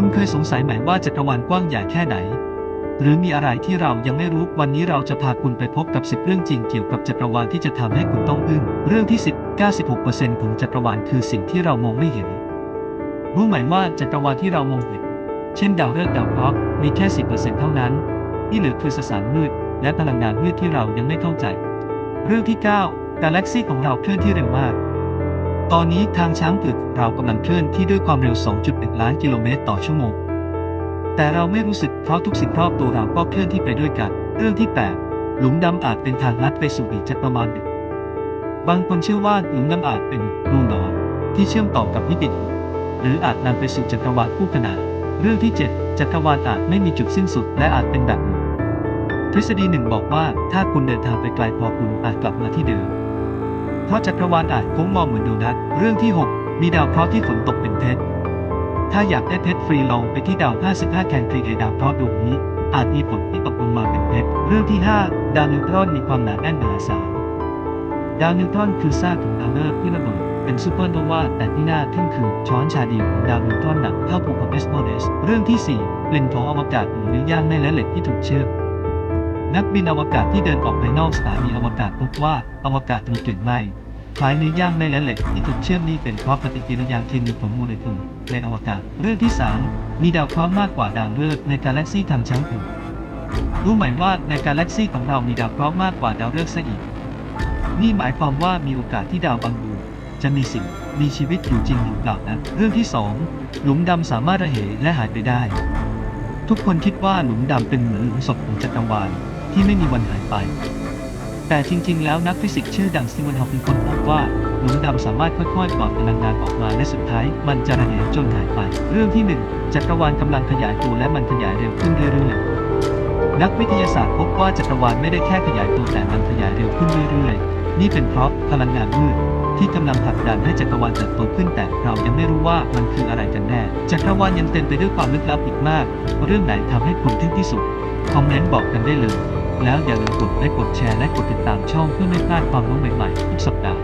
คุณเคยสงสัยไหมว่าจักรวาลกว้างใหญ่แค่ไหน หรือมีอะไรที่เรายังไม่รู้ วันนี้เราจะพาคุณไปพบกับ 10 เรื่องจริงเกี่ยวกับจักรวาลที่จะทำให้คุณต้องอึ้ง เรื่องที่ 10 96%ของจักรวาลคือสิ่งที่เรามองไม่เห็น รู้ไหมว่าจักรวาลที่เรามองเห็น เช่นดาวฤกษ์ดาวเคราะห์มีแค่ 10%เท่านั้น ที่เหลือคือสสารมืด และพลังงานมืดที่เรายังไม่เข้าใจ เรื่องที่ 9 กาแล็กซีของเราเคลื่อนที่เร็วมาก ตอนนี้ทางช้างตึกเรากำลังเคลื่อนที่ด้วยความเร็ว 2.1 ล้านกิโลเมตรต่อชั่วโมง แต่เราไม่รู้สึกเพราะทุกสิ่งรอบตัวเราก็เคลื่อนที่ไปด้วยกัน เรื่องที่ 8 หลุมดำอาจเป็นทางลัดไปสู่อีกจักรวาลหนึ่งบางคนเชื่อว่าหลุมดำอาจเป็นรูหนอนที่เชื่อมต่อกับมิติหรืออาจนำไปสู่จักรวาลคู่ขนาน เรื่องที่ 7 จักรวาลอาจไม่มีจุดสิ้นสุดและอาจเป็นแบบหนึ่งทฤษฎีหนึ่งบอกว่าถ้าคุณเดินทางไปไกลพอคุณอาจกลับมาที่เดิม เพราะจักรวาลอาจโค้งงอเหมือนโดนัท เรื่องที่ 6 มีดาวเคราะห์ที่ฝนตกเป็นเพชร ถ้าอยากได้เพชรฟรีลองไปที่ดาว 55 แคนทรีเอดาวเคราะห์ดวงนี้ อาจมีฝนที่ตกลงมาเป็นเพชร เรื่องที่ 5 ดาวนิวตรอนมีความหนาแน่นมหาศาล ดาวนิวตรอนคือซากของดาวฤกษ์ที่ระเบิดเป็นซูเปอร์โนวาแต่ที่น่าทึ่งคือช้อนชาเดียวของดาวนิวตรอนหนักเท่าภูเขาเอสโมเดส เรื่องที่4เลนส์ของอวกาศหรือเนื้อย่างแม่และเหล็กที่ถูกเชื่อมนักบินอวกาศที่เดินออกไปนอกสถานีอวกาศพบว่าอวกาศมีกลิ่นไหม้ คล้ายเนื้อย่างแม่และเหล็กที่ถูกเชื่อมนี่เป็นเพราะปฏิกิริยาเคมีของโมเลกุลในอวกาศ เรื่องที่ 3 มีดาวเคราะห์มากกว่าดาวฤกษ์ในกาแล็กซีทางช้างผูกรู้ไหมว่าในกาแล็กซีของเรามีดาวเคราะห์มากกว่าดาวฤกษ์ซะอีก นี่หมายความว่ามีโอกาสที่ดาวบางดวงจะมีสิ่งมีชีวิตอยู่จริงหรือเปล่านะ เรื่องที่ 2 หลุมดำสามารถระเหยและหายไปได้ ทุกคนคิดว่าหลุมดำเป็นเหมือนหลุมศพของจักรวาลที่ไม่มีวันหายไป แต่จริง ๆ แล้วนักฟิสิกส์ชื่อดังสตีเวนฮอว์กินค้นพบว่าหลุมดำสามารถค่อยๆปล่อยพลังงานออกมาและสุดท้าย มันจะระเหยจนหายไป เรื่องที่หนึ่งจักรวาลกำลังขยายตัวและมันขยายเร็วขึ้นเรื่อยๆ นักวิทยาศาสตร์พบว่าจักรวาลไม่ได้แค่ขยายตัวแต่มันขยายเร็วขึ้นเรื่อยๆ นี่เป็นเพราะพลังงานมืดที่กำลังผลักดันให้จักรวาลเติบโตขึ้นแต่เรายังไม่รู้ว่ามันคืออะไรกันแน่ จักรวาลยังเต็มไปด้วยความลึกลับอีกมาก เรื่องไหนทำให้คุณทึ่งที่สุด คอมเมนต์บอกกันได้เลย แล้วอย่าลืมกดไลค์กดแชร์และกดติดตามช่องเพื่อไม่พลาดความรู้ใหม่ๆทุกสัปดาห์